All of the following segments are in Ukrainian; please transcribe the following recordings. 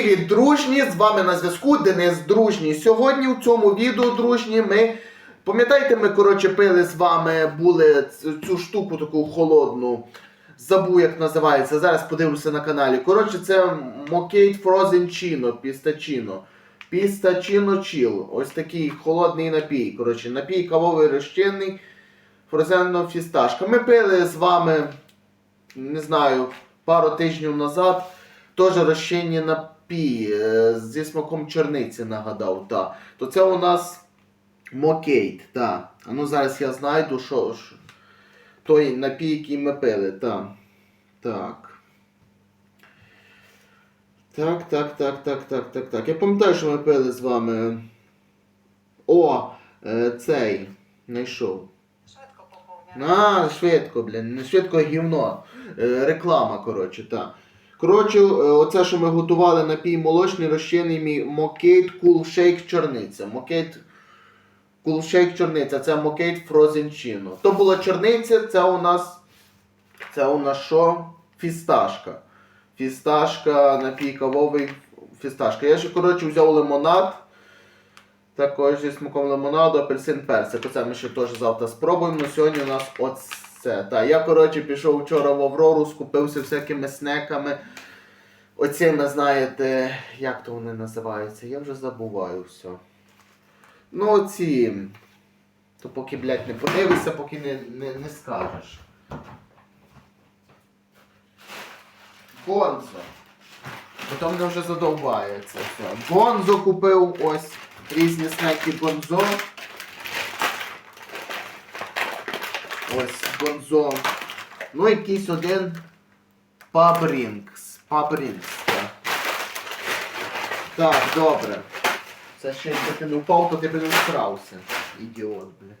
Привіт, дружні! З вами на зв'язку Денис Дружній. Сьогодні в цьому відео, дружні, ми. Пам'ятаєте, ми коротше пили з вами були цю штуку таку холодну. Забув, як називається. Зараз подивлюся на каналі. Коротше, це Мокейт Frozen Chino, Пістачино. Пістачино Chill. Ось такий холодний напій. Коротше, напій кавовий розчинний. Фрозенно фісташка. Ми пили з вами, не знаю, пару тижнів назад. Теж розчинні напій е, зі смаком чорниці нагадав. Та. То це у нас Мокейт. Та. А ну зараз я знайду, що ж. Той напій, який ми пили. Та. Так. Так, так, так, так, так, так, так. Я пам'ятаю, що ми пили з вами. О, е, цей. Знайшов. Швидко поповнює. А, швидко, блін, не швидко гівно. Е, реклама, коротше, так. Коротше, е, оце, що ми готували напій молочний, розчинний мій Мокейт Shake чорниця. Мокейт Shake чорниця, це Мокейт Chino. То була чорниця, це у нас. Це у нас що? Фісташка. Фісташка, напій кавовий фісташка. Я ще, коротше, взяв лимонад. Також зі смаком лимонаду, апельсин персик. Оце ми ще теж завтра спробуємо. Сьогодні у нас оце. Та, я, коротше, пішов вчора в Аврору, скупився всякими снеками. Оцими, знаєте, як то вони називаються? Я вже забуваю все. Ну, оці. То поки, блядь, не подивишся, поки не, не, не скажеш. Гонзо. Потім мене вже задовбає це все. Гонзо купив ось різні снеки Гонзо. Ось Гонзо. Ну, якийсь один Пабрінкс. Пабрінкс. Так. добре. Це ще якби ти не впав, то ти б не всрався. Ідіот, блядь.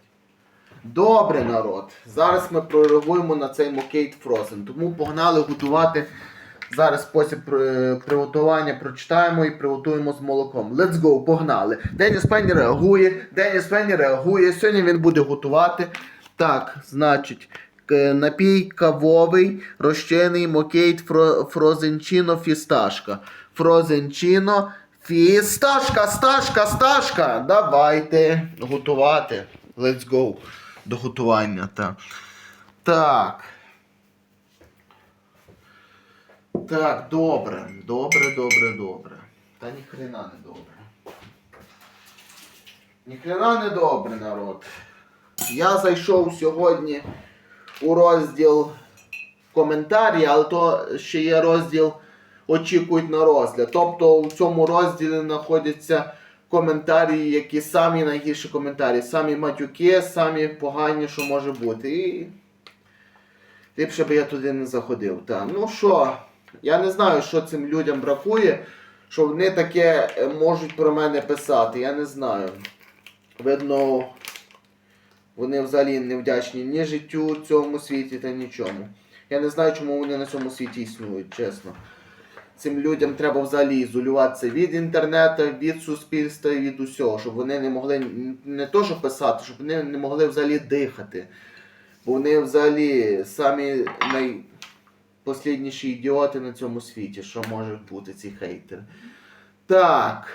Добре, народ. Зараз ми прореагуємо на цей Мокейт Фрозен. Тому погнали готувати. Зараз спосіб е, приготування прочитаємо і приготуємо з молоком. Let's go, погнали. Деніс Пенні реагує. Деніс Пенні реагує. Сьогодні він буде готувати. Так, значить, напій кавовий, розчинний Мокейт Фро- Фрозенчино фісташка. Фрозенчино фісташка, сташка, сташка. Давайте готувати. Let's go. До готування. Так. Так. Так, добре, добре, добре, добре. Та ніхрена не добре. Ніхрена не добре, народ. Я зайшов сьогодні у розділ коментарі, але то ще є розділ очікують на розгляд. Тобто в цьому розділі знаходяться коментарі, які самі найгірші коментарі, самі матюки, самі погані, що може бути. І ліпше би я туди не заходив. Та. Ну що, я не знаю, що цим людям бракує, що вони таке можуть про мене писати. Я не знаю. Видно, вони взагалі не вдячні ні життю цьому світі та нічому. Я не знаю, чому вони на цьому світі існують, чесно. Цим людям треба взагалі ізолюватися від інтернету, від суспільства, від усього, щоб вони не могли не то, що писати, щоб вони не могли взагалі дихати. Бо вони взагалі самі найпослідніші ідіоти на цьому світі, що можуть бути ці хейтери. Так.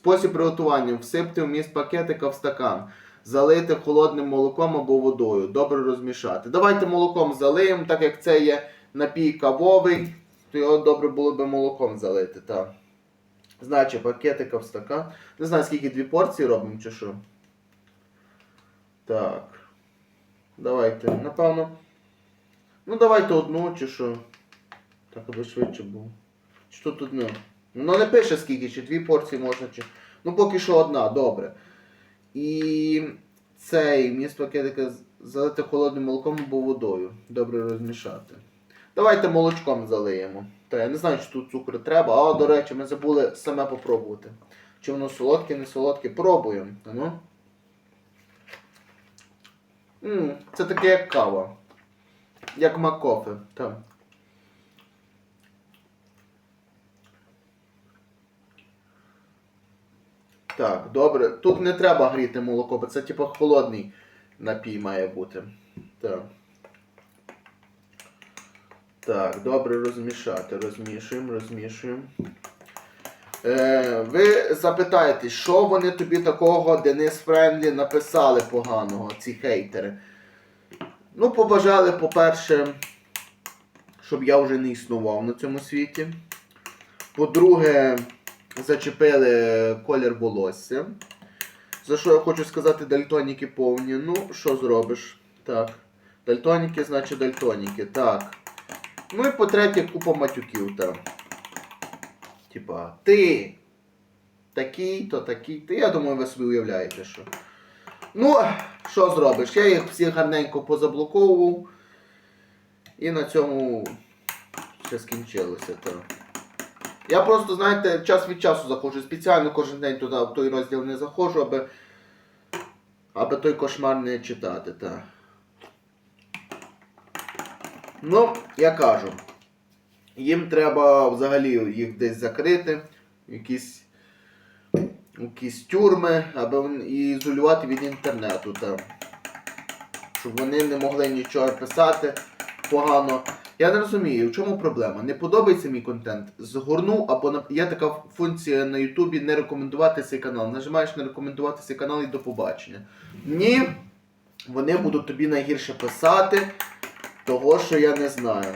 Спосіб приготування. Всипти вміст пакетика в стакан. Залити холодним молоком або водою. Добре розмішати. Давайте молоком залиємо, так як це є напій кавовий, то його добре було би молоком залити. Так. Значить, пакетика в стакан. Не знаю, скільки дві порції робимо чи що. Так. Давайте, напевно. Ну, давайте одну чи що. Так, аби швидше було. Чи тут одне? Ну не пише скільки, чи дві порції можна, чи. Ну поки що одна, добре. І цей міст пакетика залити холодним молоком або водою. Добре розмішати. Давайте молочком залиємо. Та я не знаю, чи тут цукру треба. А, до речі, ми забули саме попробувати. Чи воно солодке, не солодке. Пробуємо. Ну. м це таке як кава. Як макофе. Так. Так, добре. Тут не треба гріти молоко, бо це типу холодний напій має бути. Так. Так, добре розмішати. Розмішуємо, розмішуємо. Е, ви запитаєтесь, що вони тобі такого Денис Френдлі написали поганого, ці хейтери. Ну, побажали, по-перше, щоб я вже не існував на цьому світі. По-друге, зачепили колір волосся. За що я хочу сказати, дальтоніки повні. Ну, що зробиш? Так. Дальтоніки, значить дальтоніки. Так. Ну і по-третє, купа матюків там. Типа, ти такий, то такий. Ти, я думаю, ви собі уявляєте, що. Ну, що зробиш? Я їх всіх гарненько позаблоковував. І на цьому все скінчилося. То. Я просто, знаєте, час від часу заходжу. Спеціально кожен день туди в той розділ не заходжу, аби, аби той кошмар не читати. Та. Ну, я кажу. Їм треба взагалі їх десь закрити, якісь, якісь тюрми, аби і ізолювати від інтернету. Там. Щоб вони не могли нічого писати погано. Я не розумію, в чому проблема? Не подобається мій контент. Згорну або на... є така функція на Ютубі не рекомендувати цей канал. Нажимаєш не рекомендувати цей канал і до побачення. Ні, вони будуть тобі найгірше писати, того, що я не знаю.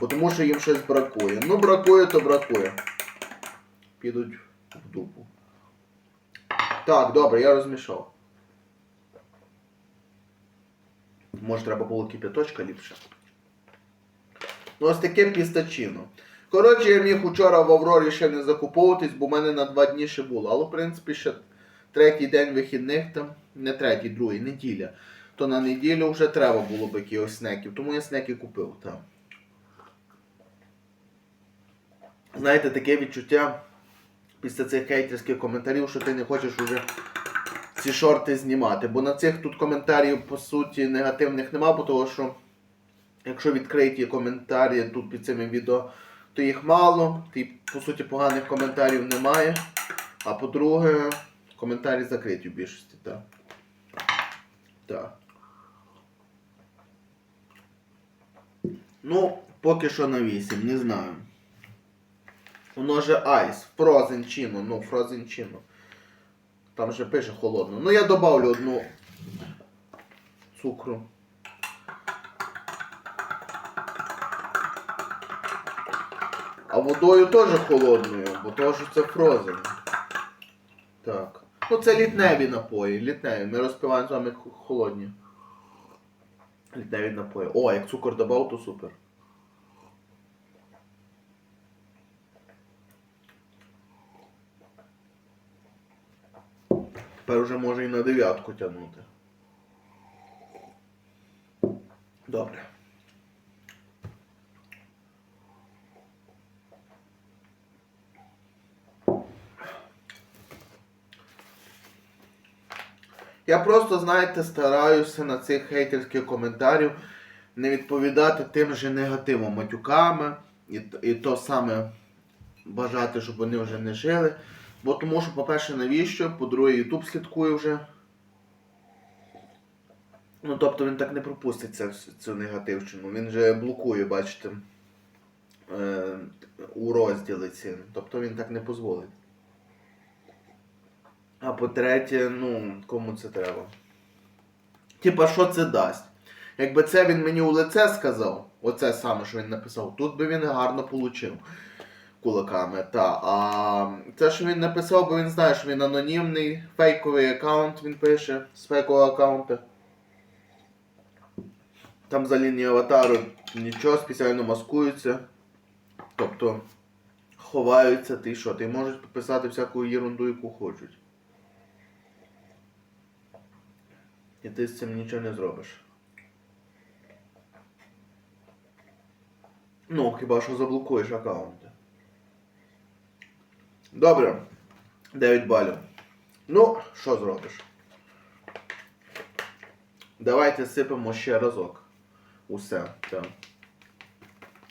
Бо тому що їм щось бракує. Ну, бракує, то бракує. Підуть в дупу. Так, добре, я розмішав. Може треба було кипяточка ліпше. Ну, ось таке пістачино. Коротше, я міг учора в Аврорі ще не закуповуватись, бо в мене на два дні ще було. Але, в принципі, ще третій день вихідних там, не третій, другий, неділя. То на неділю вже треба було б якихось снеків. Тому я снеки купив там. Знаєте, таке відчуття після цих хейтерських коментарів, що ти не хочеш уже ці шорти знімати. Бо на цих тут коментарів, по суті, негативних нема, бо того, що якщо відкриті коментарі тут під цими відео, то їх мало, і, по суті, поганих коментарів немає. А по-друге, коментарі закриті в більшості, так. Так. Ну, поки що на 8, не знаю. Воно же айс, Frozen Chino, ну, Frozen Chino. Там же пише холодно. Ну я добавлю одну цукру. Водою теж холодною, бо то що це Frozen. Так. Ну це літневі напої, літневі. Ми розпиваємо з вами холодні. Літневі напої. О, як цукор додав, то супер. Тепер уже може і на дев'ятку тягнути. Добре. Я просто, знаєте, стараюся на цих хейтерських коментарів не відповідати тим же негативом, матюками, і, і то саме бажати, щоб вони вже не жили. Бо тому що, по-перше, навіщо? По-друге, Ютуб слідкує вже. Ну, тобто він так не пропустить вс- цю негативщину. Він же блокує, бачите, е, у розділи ці. Тобто він так не дозволить. А по-третє, ну, кому це треба? Типа, що це дасть? Якби це він мені у лице сказав, оце саме, що він написав, тут би він гарно получив кулаками. Та. А це, що він написав, бо він знає, що він анонімний, фейковий аккаунт він пише з фейкового аккаунта. Там за лінії аватару нічого спеціально маскуються. Тобто ховаються ти що, ти можуть писати всяку ерунду, яку хочуть. І ти з цим нічого не зробиш. Ну, хіба що заблокуєш аккаунти. Добре. 9 балів. Ну, що зробиш? Давайте сипемо ще разок. Усе. Так.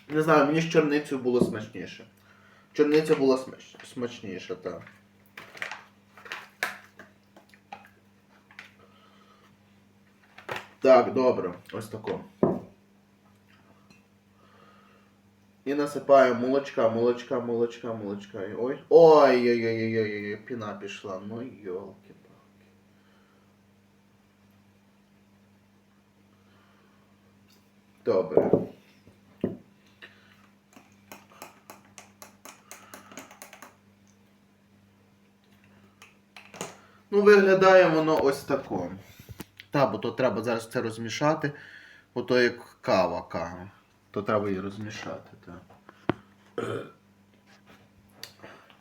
Не знаю, мені з чорницею було смачніше. Чорниця була смач... смачніша, так. Так, добре. Ось тако. І насипаємо молочка, молочка, молочка, молочка. Ой. Ой-ой-ой-ой-ой, піна пішла. Ну йолки Добре. Ну, виглядає воно ось тако. Та, бо то треба зараз це розмішати, бо то як кава кава. То треба її розмішати, так.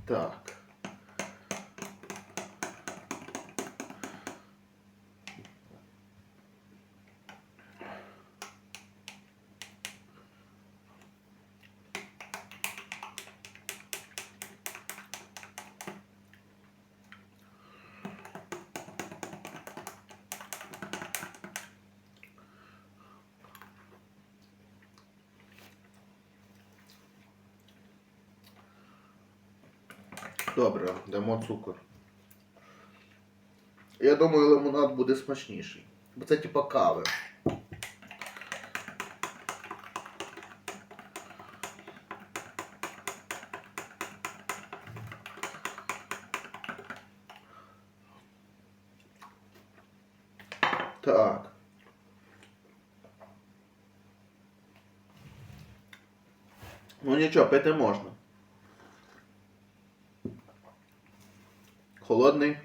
Так. Добре, дамо цукор. Я думаю, лимонад буде смачніший. Бо це типа кави. Так. Ну нічого, пити можна. Холодний.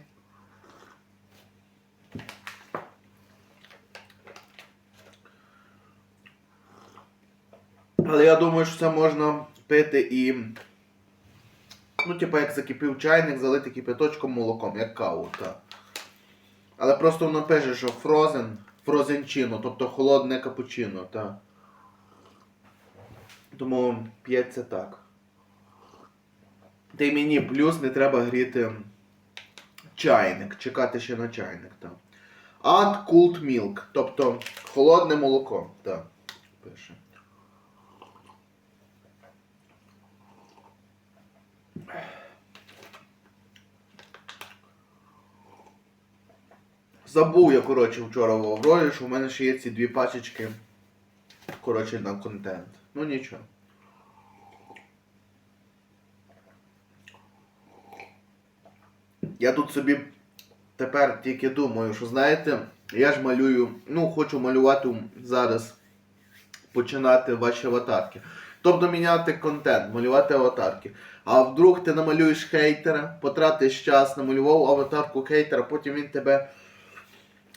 Але я думаю, що це можна пити і. Ну, типу, як закипів чайник, залити кипяточком молоком, як каву, так. Але просто воно пише, що фрозен, фрозенчино, тобто холодне капучино, так. Тому п'ється так. Та й мені плюс не треба гріти чайник, чекати ще на чайник, так. Add cooled milk, тобто холодне молоко, так. Пише. Забув я, коротше, вчора в Аврорі, що в мене ще є ці дві пачечки. Коротше, на контент. Ну нічого. Я тут собі тепер тільки думаю, що знаєте, я ж малюю, ну, хочу малювати зараз, починати ваші аватарки. Тобто міняти контент, малювати аватарки. А вдруг ти намалюєш хейтера, потратиш час, намалював аватарку хейтера, потім він тебе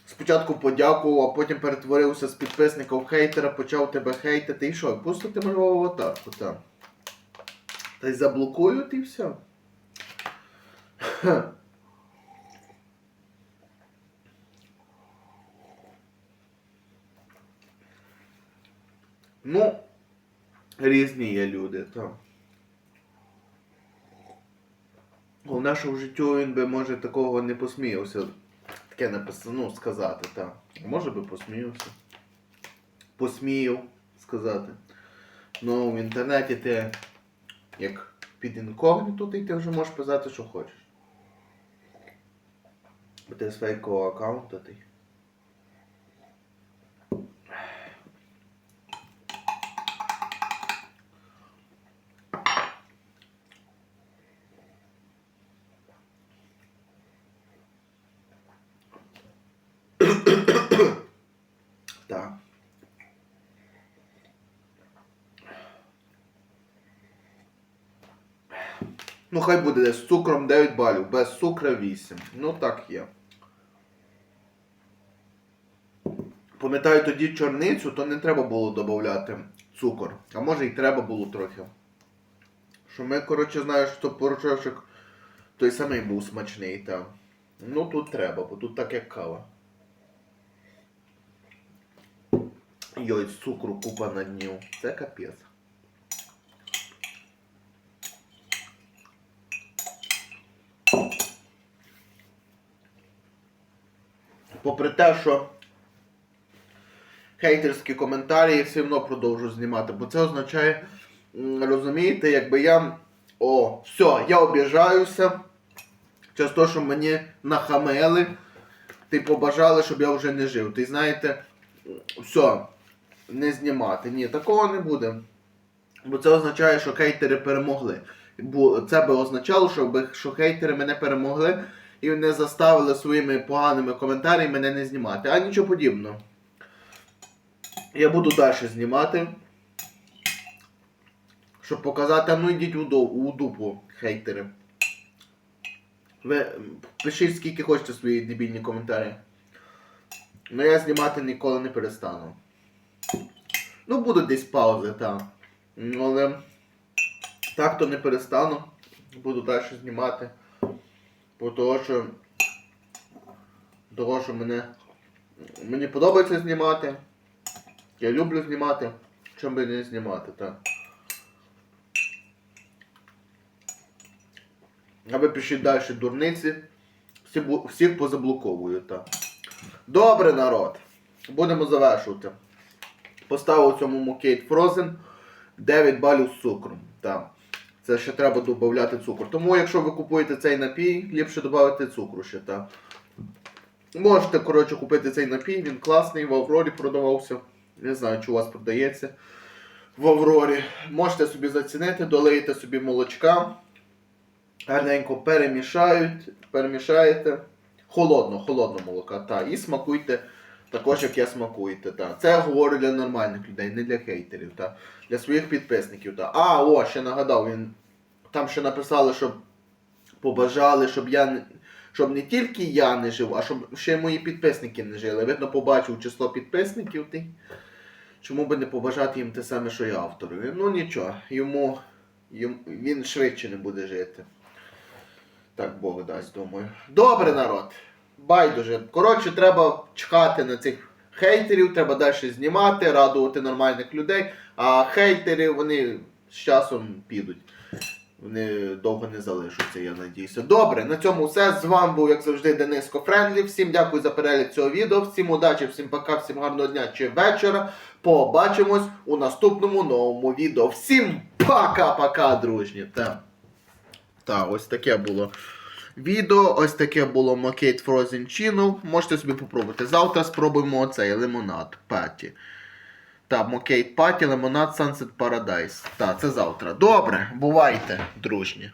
спочатку подякував, а потім перетворився з підписника в хейтера, почав тебе хейтити. І що? Просто ти малював аватарку, так. Та й заблокують і все. Ну, різні є люди, так. Що в життю він би, може, такого не посміявся. Таке написано, ну, сказати, так. Може би посміявся. Посмію сказати. Ну, в інтернеті ти як під інкогніто, ти, вже можеш писати, що хочеш. Бо ти з фейкового аккаунта ти. Так. Ну, хай буде десь з цукром 9 балів, без цукра 8. Ну так є. Пам'ятаю тоді чорницю, то не треба було додати цукор. А може і треба було трохи. Що ми, коротше, знаєш, що порошочок той самий був смачний там. Ну тут треба, бо тут так як кава. Йой, цукру купа на дню. Це капець. Попри те, що хейтерські коментарі я все одно продовжу знімати, бо це означає, розумієте, якби я. О, все, я обіжаюся. Через те, що мені нахамели, ти побажали, щоб я вже не жив. Ти знаєте, все, не знімати. Ні, такого не буде. Бо це означає, що хейтери перемогли. Бо це би означало, що хейтери мене перемогли і не заставили своїми поганими коментарями мене не знімати. А нічого подібного. Я буду далі знімати. Щоб показати, а ну йдіть у, до- у дупу, хейтери. Ви пишіть скільки хочете свої дебільні коментарі. Ну я знімати ніколи не перестану. Ну, будуть десь паузи, так. Але так то не перестану. Буду далі знімати. Бо того, що. Того, що мене. Мені подобається знімати. Я люблю знімати. Чим би не знімати, так. А ви пишіть далі дурниці. Всі, всіх позаблоковую, так. Добре, народ. Будемо завершувати. Поставив цьому Мокейт Frozen 9 балів з цукром. Так. Це ще треба додати цукор. Тому, якщо ви купуєте цей напій, ліпше додати цукру ще, так. Можете, коротше, купити цей напій, він класний, в Аврорі продавався. Не знаю, чи у вас продається в Аврорі. Можете собі зацінити, долиєте собі молочка. Гарненько перемішають, перемішаєте. Холодно, холодно молока, та. І смакуйте також, як я смакуєте. Та. Це я говорю для нормальних людей, не для хейтерів, та. для своїх підписників. Та. А, о, ще нагадав, він там ще написали, щоб побажали, щоб я щоб не тільки я не жив, а щоб ще й мої підписники не жили. Видно, побачив число підписників ти. Чому би не побажати їм те саме, що і автору? Ну нічого, йому, йому він швидше не буде жити. Так Бог дасть, думаю. Добре, народ. Байдуже. Коротше, треба чекати на цих хейтерів, треба далі знімати, радувати нормальних людей. А хейтери, вони з часом підуть. Вони довго не залишаться, я надіюся. Добре, на цьому все. З вами був, як завжди, Дениско Френдлі. Всім дякую за перегляд цього відео. Всім удачі, всім пока, всім гарного дня чи вечора. Побачимось у наступному новому відео. Всім пока-пока, дружні. Так, так, ось таке було відео. Ось таке було Макейт Frozen Chino. Можете собі попробувати. Завтра спробуємо оцей лимонад паті. Та, Мокейт Паті, лимонад Sunset Paradise. Та, це завтра. Добре, бувайте, дружні.